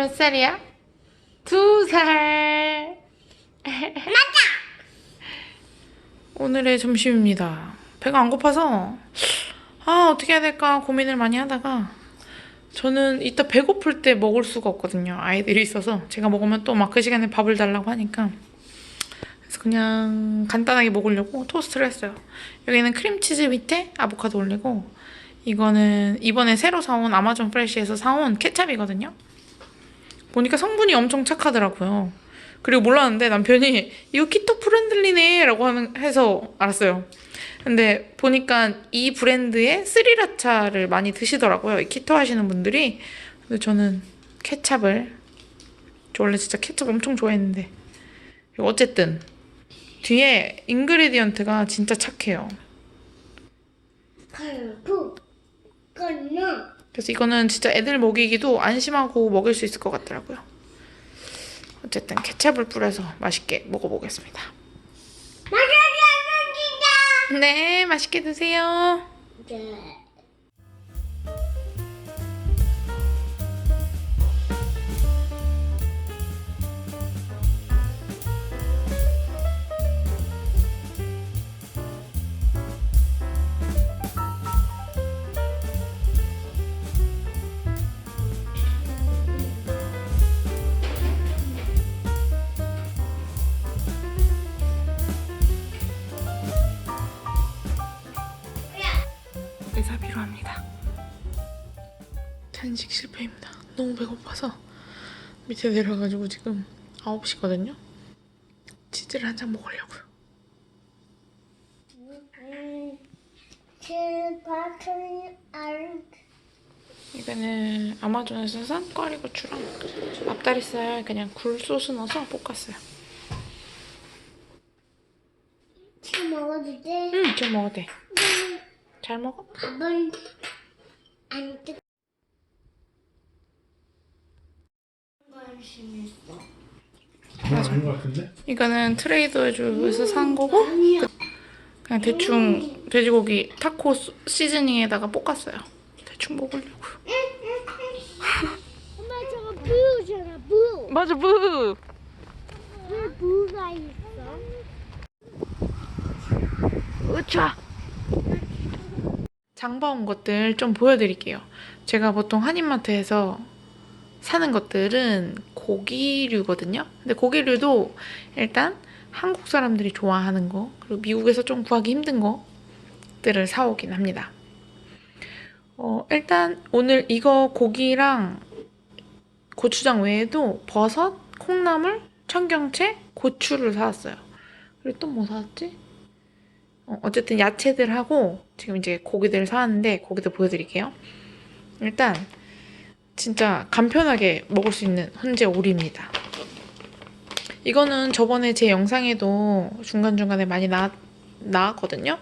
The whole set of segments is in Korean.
몇 살이야? 두 살. 맞아. 오늘의 점심입니다. 배가 안 고파서 아 어떻게 해야 될까 고민을 많이 하다가 저는 이따 배고플 때 먹을 수가 없거든요. 아이들이 있어서 제가 먹으면 또 막 그 시간에 밥을 달라고 하니까 그래서 그냥 간단하게 먹으려고 토스트를 했어요. 여기는 크림치즈 밑에 아보카도 올리고 이거는 이번에 새로 사온 아마존 프레시에서 사온 케찹이거든요. 보니까 성분이 엄청 착하더라고요. 그리고 몰랐는데 남편이 이거 키토 프렌들리네 라고 하는, 해서 알았어요. 근데 보니까 이 브랜드의 스리라차를 많이 드시더라고요. 이 키토 하시는 분들이. 근데 저는 케찹을 저 원래 진짜 케찹 엄청 좋아했는데 어쨌든 뒤에 인그리디언트가 진짜 착해요. 걸고 건너 그래서 이거는 진짜 애들 먹이기도 안심하고 먹일 수 있을 것 같더라고요. 어쨌든 케찹을 뿌려서 맛있게 먹어보겠습니다. 마사지 네, 맛있게 드세요. 네. 의사 필요합니다. 단식 실패입니다. 너무 배고파서 밑에 내려가지고 지금 9시거든요. 치즈를 한잔 먹으려고요. 이거는 아마존에서 산 꽈리고추랑 앞다리살 그냥 굴 소스 넣어서 볶았어요. 지금 먹어도 돼? 응, 지금 먹어도 돼. 잘 먹어? 밥은 안. 관심 있어. 맞아. 아닌 것 같은데? 이거는 트레이더주에서 산 거고 아니야. 그냥 대충 돼지고기 타코 소- 시즈닝에다가 볶았어요. 대충 먹으려고요. 엄마 저거 부잖아 부. 맞아, 부. 왜 부가 있어? 으차. 장 봐온 것들 좀 보여드릴게요. 제가 보통 한인마트에서 사는 것들은 고기류거든요. 근데 고기류도 일단 한국 사람들이 좋아하는 거, 그리고 미국에서 좀 구하기 힘든 것들을 사오긴 합니다. 어, 일단 오늘 이거 고기랑 고추장 외에도 버섯, 콩나물, 청경채, 고추를 사왔어요. 그리고 또 뭐 사왔지? 어, 어쨌든 야채들하고 지금 이제 고기들 사왔는데 고기들 보여드릴게요. 일단 진짜 간편하게 먹을 수 있는 훈제 오리입니다. 이거는 저번에 제 영상에도 중간중간에 많이 나, 나왔거든요.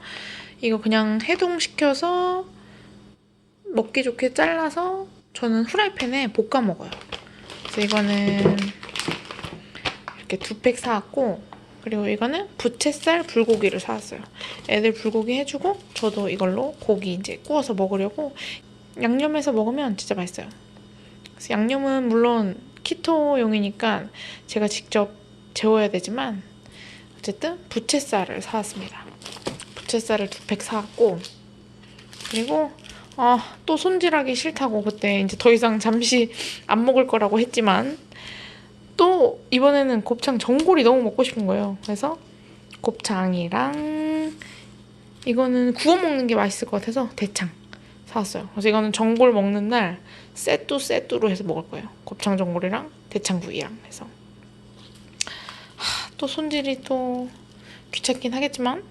이거 그냥 해동시켜서 먹기 좋게 잘라서 저는 후라이팬에 볶아 먹어요. 그래서 이거는 이렇게 두 팩 사왔고 그리고 이거는 부채살 불고기를 사왔어요. 애들 불고기 해주고 저도 이걸로 고기 이제 구워서 먹으려고 양념해서 먹으면 진짜 맛있어요. 그래서 양념은 물론 키토용이니까 제가 직접 재워야 되지만 어쨌든 부채살을 사왔습니다. 부채살을 두 팩 사왔고 그리고 아, 또 손질하기 싫다고 그때 이제 더 이상 잠시 안 먹을 거라고 했지만 또 이번에는 곱창 전골이 너무 먹고 싶은 거예요. 그래서 곱창이랑 이거는 구워 먹는 게 맛있을 것 같아서 대창 사왔어요. 그래서 이거는 전골 먹는 날 세뚜 세뚜로 해서 먹을 거예요. 곱창 전골이랑 대창구이랑 해서 하, 또 손질이 또 귀찮긴 하겠지만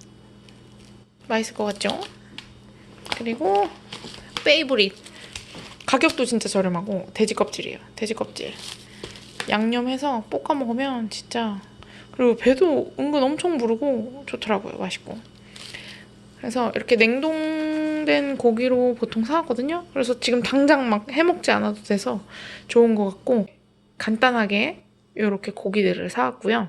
맛있을 것 같죠? 그리고 페이보릿 가격도 진짜 저렴하고 돼지 껍질이에요. 돼지 껍질. 양념해서 볶아 먹으면 진짜 그리고 배도 은근 엄청 부르고 좋더라고요. 맛있고. 그래서 이렇게 냉동된 고기로 보통 사왔거든요. 그래서 지금 당장 막 해먹지 않아도 돼서 좋은 것 같고 간단하게 이렇게 고기들을 사왔고요.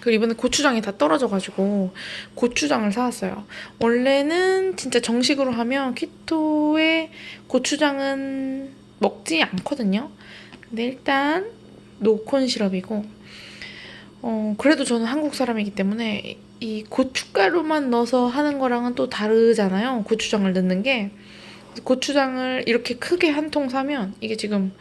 그리고 이번에 고추장이 다 떨어져가지고 고추장을 사왔어요. 원래는 진짜 정식으로 하면 키토에 고추장은 먹지 않거든요. 근데 일단 노콘 시럽이고 어 그래도 저는 한국 사람이기 때문에 이 고춧가루만 넣어서 하는 거랑은 또 다르잖아요. 고추장을 넣는 게 고추장을 이렇게 크게 한 통 사면 이게 지금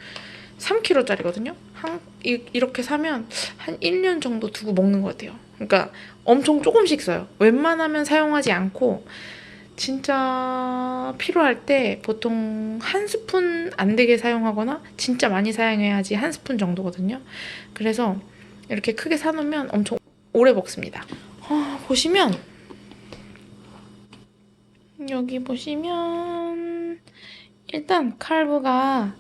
3kg짜리거든요. 한 이, 이렇게 사면 한 1년 정도 두고 먹는 것 같아요. 그러니까 엄청 조금씩 써요. 웬만하면 사용하지 않고 진짜 필요할 때 보통 한 스푼 안 되게 사용하거나 진짜 많이 사용해야지 한 스푼 정도거든요. 그래서 이렇게 크게 사놓으면 엄청 오래 먹습니다. 아, 보시면 여기 보시면 일단 칼브가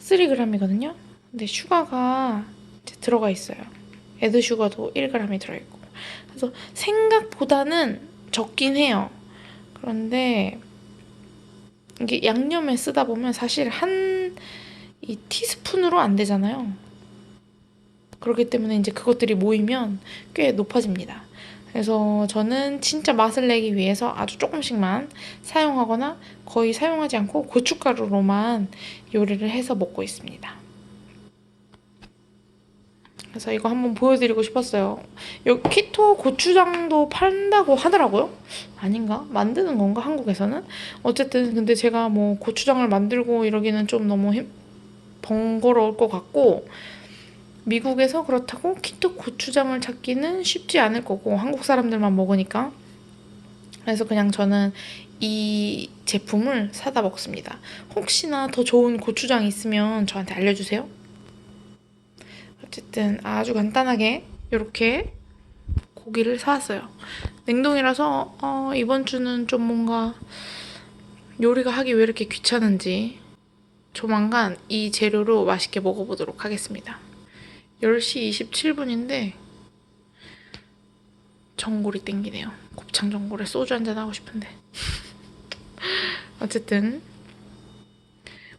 3g이거든요. 근데 슈가가 들어가 있어요. 에드 슈가도 1g이 들어있고. 그래서 생각보다는 적긴 해요. 그런데 이게 양념에 쓰다 보면 사실 한 이 티스푼으로 안 되잖아요. 그렇기 때문에 이제 그것들이 모이면 꽤 높아집니다. 그래서 저는 진짜 맛을 내기 위해서 아주 조금씩만 사용하거나 거의 사용하지 않고 고춧가루로만 요리를 해서 먹고 있습니다. 그래서 이거 한번 보여드리고 싶었어요. 여기 키토 고추장도 판다고 하더라고요. 아닌가? 만드는 건가? 한국에서는? 어쨌든 근데 제가 뭐 고추장을 만들고 이러기는 좀 너무 힘, 번거로울 것 같고 미국에서 그렇다고 키토 고추장을 찾기는 쉽지 않을 거고 한국 사람들만 먹으니까 그래서 그냥 저는 이 제품을 사다 먹습니다. 혹시나 더 좋은 고추장 있으면 저한테 알려주세요. 어쨌든 아주 간단하게 이렇게 고기를 사왔어요. 냉동이라서 어, 이번 주는 좀 뭔가 요리가 하기 왜 이렇게 귀찮은지 조만간 이 재료로 맛있게 먹어보도록 하겠습니다. 10시 27분인데 전골이 땡기네요. 곱창 전골에 소주 한잔 하고 싶은데. 어쨌든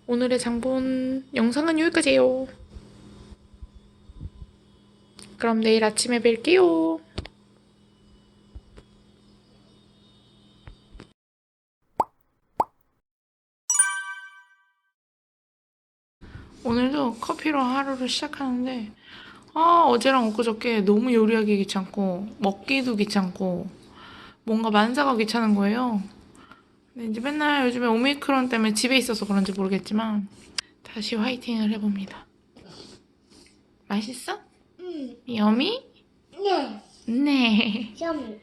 오늘의 장본 영상은 여기까지예요. 그럼 내일 아침에 뵐게요. 오늘도 커피로 하루를 시작하는데 아 어제랑 엊그저께 너무 요리하기 귀찮고 먹기도 귀찮고 뭔가 만사가 귀찮은 거예요. 근데 이제 맨날 요즘에 오미크론 때문에 집에 있어서 그런지 모르겠지만 다시 화이팅을 해봅니다. 맛있어? 응. 여미? 네. 네. 좀.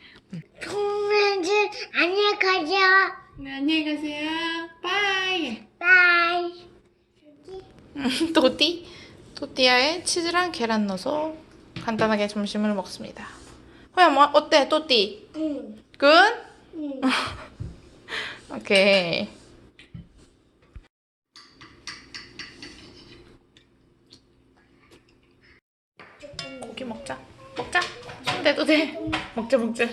동면즈 안녕 가자. 네 안녕히 가세요. 빠이. 바이. 또띠? 또띠아에 치즈랑 계란 넣어서 간단하게 점심을 먹습니다. 호야 뭐 어때 또띠? 응. 굿? 응. 오케이. 고기 먹자. 먹자. 손대도 돼. 먹자 먹자.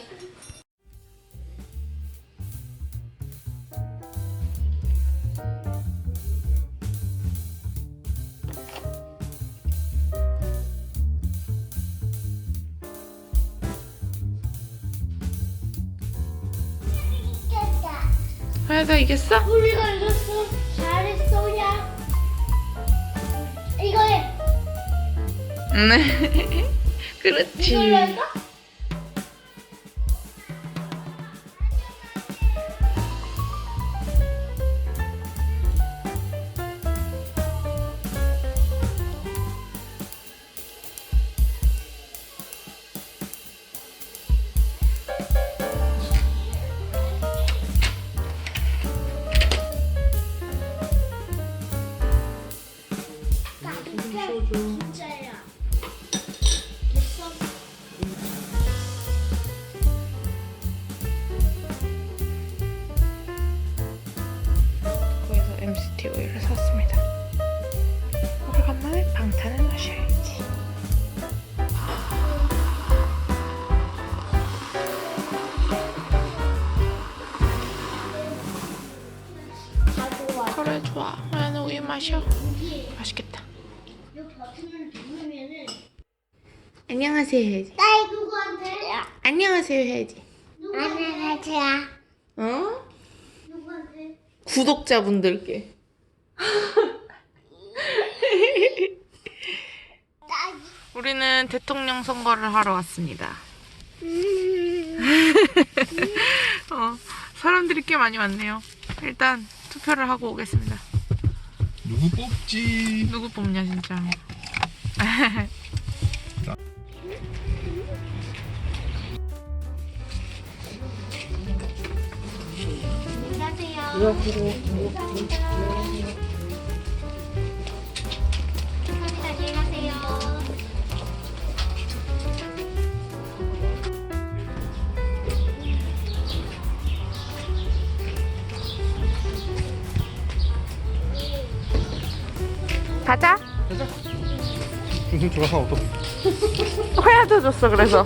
호야 다 이겼어? 우리가 이겼어. 잘했어, 야. 이거 해. 네. 그렇지. 여기 맛있겠다. 안녕하세요 해야지. 딸 누구한테? 안녕하세요 해야지. 안녕하세요. 어? 누구한테? 구독자분들께. 우리는 대통령 선거를 하러 왔습니다. 어, 사람들이 꽤 많이 왔네요. 일단 투표를 하고 오겠습니다. 누구 뽑지? 누구 뽑냐 진짜. 안녕하세요. 감사합니다. 가자. 무슨 조각상 어떠? 회야도 줬어 그래서.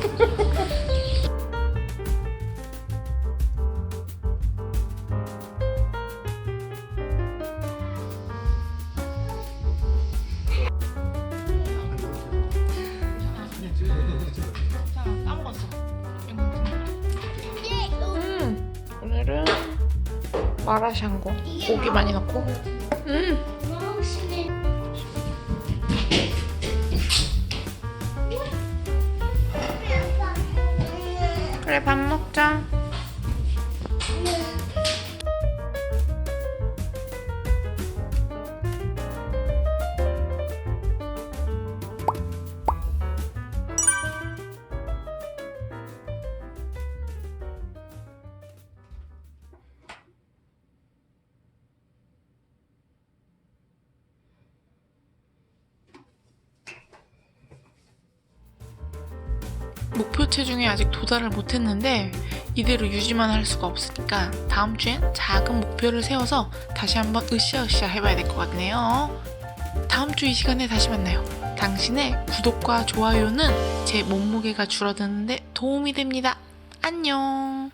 까먹었어. 음, 오늘은 마라샹궈 고기 많이 넣고. 음, 그래 밥 먹자. 목표 체중에 아직 도달을 못했는데 이대로 유지만 할 수가 없으니까 다음 주엔 작은 목표를 세워서 다시 한번 으쌰으쌰 해봐야 될 것 같네요. 다음 주 이 시간에 다시 만나요. 당신의 구독과 좋아요는 제 몸무게가 줄어드는데 도움이 됩니다. 안녕.